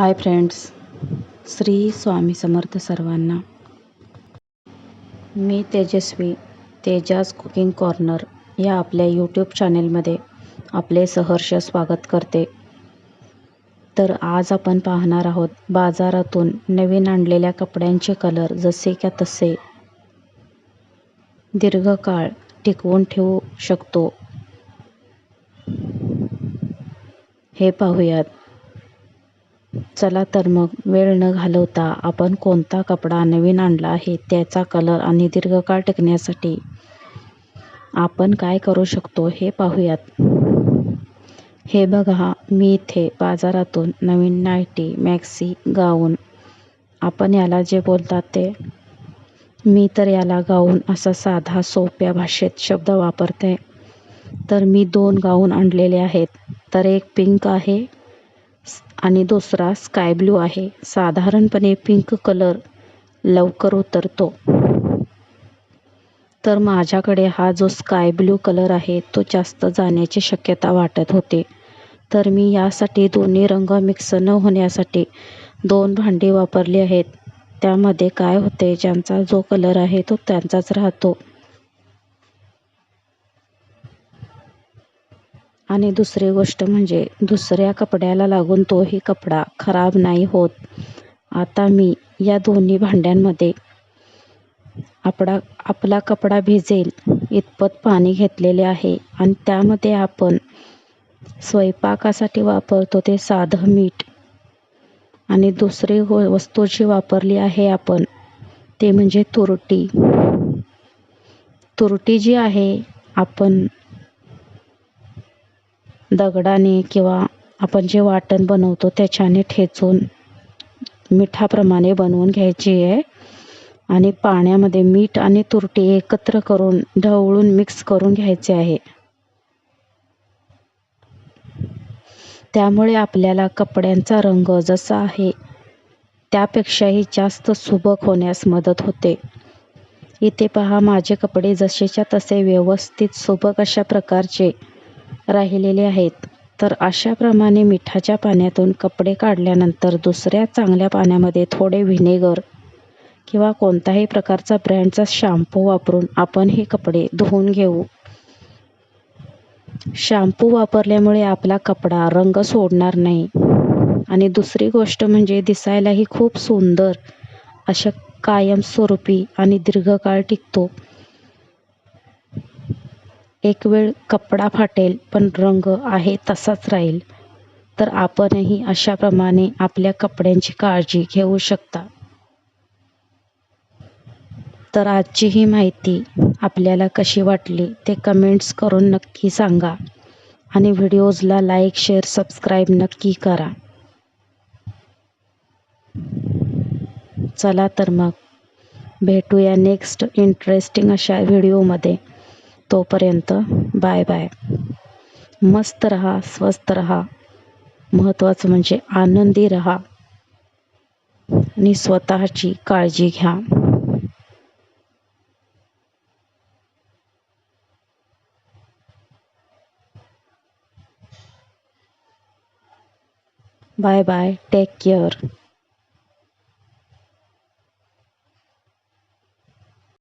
Hi friends Shri Swami Samarth सर्वांना. मी तेजस्वी तेजाज cooking corner या आपल्या यूट्यूब चॅनेलमध्ये आपले सहर्ष स्वागत करते. तर आज आपण पाहणार आहोत बाजारातून नवीन आणलेल्या कपड्यांचे कलर जसे का तसे. दीर्घकाळ टिकवून ठेवू शकतो. हे पाहूयात. चला तर मग वेळ न घालवता आपण कोणता कपडा नवीन आणला आहे त्याचा कलर आणि दीर्घकाळ टिकण्यासाठी आपण काय करू शकतो हे पाहूयात. हे बघा मी इथे बाजारातून नवीन नायटी मॅक्सी गाऊन. आपण याला जे बोलतात ते मी तर याला गाऊन असा साधा सोप्या भाषेत शब्द वापरते. तर मी दोन गाऊन आणलेले आहेत. तर एक पिंक आहे आणि दुसरा स्काय ब्लू आहे. साधारणपणे पिंक कलर लवकर उतरतो. तर माझ्याकडे हा जो स्काय ब्लू कलर आहे तो जास्त जाण्याची शक्यता वाटत होते. तर मी यासाठी दोन्ही रंग मिक्स न होण्यासाठी दोन भांडी वापरली आहेत. त्यामध्ये काय होते ज्यांचा जो कलर आहे तो त्यांचाच राहतो. आणि दुसरी गोष्ट म्हणजे दुसऱ्या कपड्याला लागून तोही कपडा खराब नाही होत. आता मी या दोन्ही भांड्यांमध्ये आपला आपला कपडा भिजेल इतपत पाणी घेतलेले आहे आणि त्यामध्ये आपण स्वयंपाकासाठी वापरतो ते साधं मीठ. आणि दुसरी गो वस्तू जी वापरली आहे आपण ते म्हणजे तुरटी. तुरटी जी आहे आपण दगडाने किंवा आपण जे वाटण बनवतो त्याच्याने ठेचून मिठाप्रमाणे बनवून घ्यायची आहे. आणि पाण्यामध्ये मीठ आणि तुरटी एकत्र करून ढवळून मिक्स करून घ्यायचे आहे. त्यामुळे आपल्याला कपड्यांचा रंग जसा आहे त्यापेक्षाही जास्त सुबक होण्यास मदत होते. इथे पहा माझे कपडे जसेच्या तसे व्यवस्थित सुबक अशा प्रकारचे राहिलेले आहेत. तर अशाप्रमाणे मिठाच्या पाण्यातून कपडे काढल्यानंतर दुसऱ्या चांगल्या पाण्यामध्ये थोडे व्हिनेगर किंवा कोणताही प्रकारचा ब्रँडचा शॅम्पू वापरून आपण हे कपडे धुवून घेऊ. शॅम्पू वापरल्यामुळे आपला कपडा रंग सोडणार नाही. आणि दुसरी गोष्ट म्हणजे दिसायलाही खूप सुंदर अशा कायमस्वरूपी आणि दीर्घकाळ टिकतो. एक वेळ कपडा फाटेल पण रंग आहे तसाच राहील. तर आपणही अशाप्रमाणे आपल्या कपड्यांची काळजी घेऊ शकता. तर आजची ही माहिती आपल्याला कशी वाटली ते कमेंट्स करून नक्की सांगा. आणि व्हिडिओजला लाईक शेअर सबस्क्राईब नक्की करा. चला तर मग भेटूया नेक्स्ट इंटरेस्टिंग अशा व्हिडिओमध्ये तोपर्यंत बाय बाय. मस्त रहा स्वस्त रहा. महत्त्वाचं म्हणजे आनंदी रहा. आणि स्वतःची काळजी घ्या. Bye bye. Take care.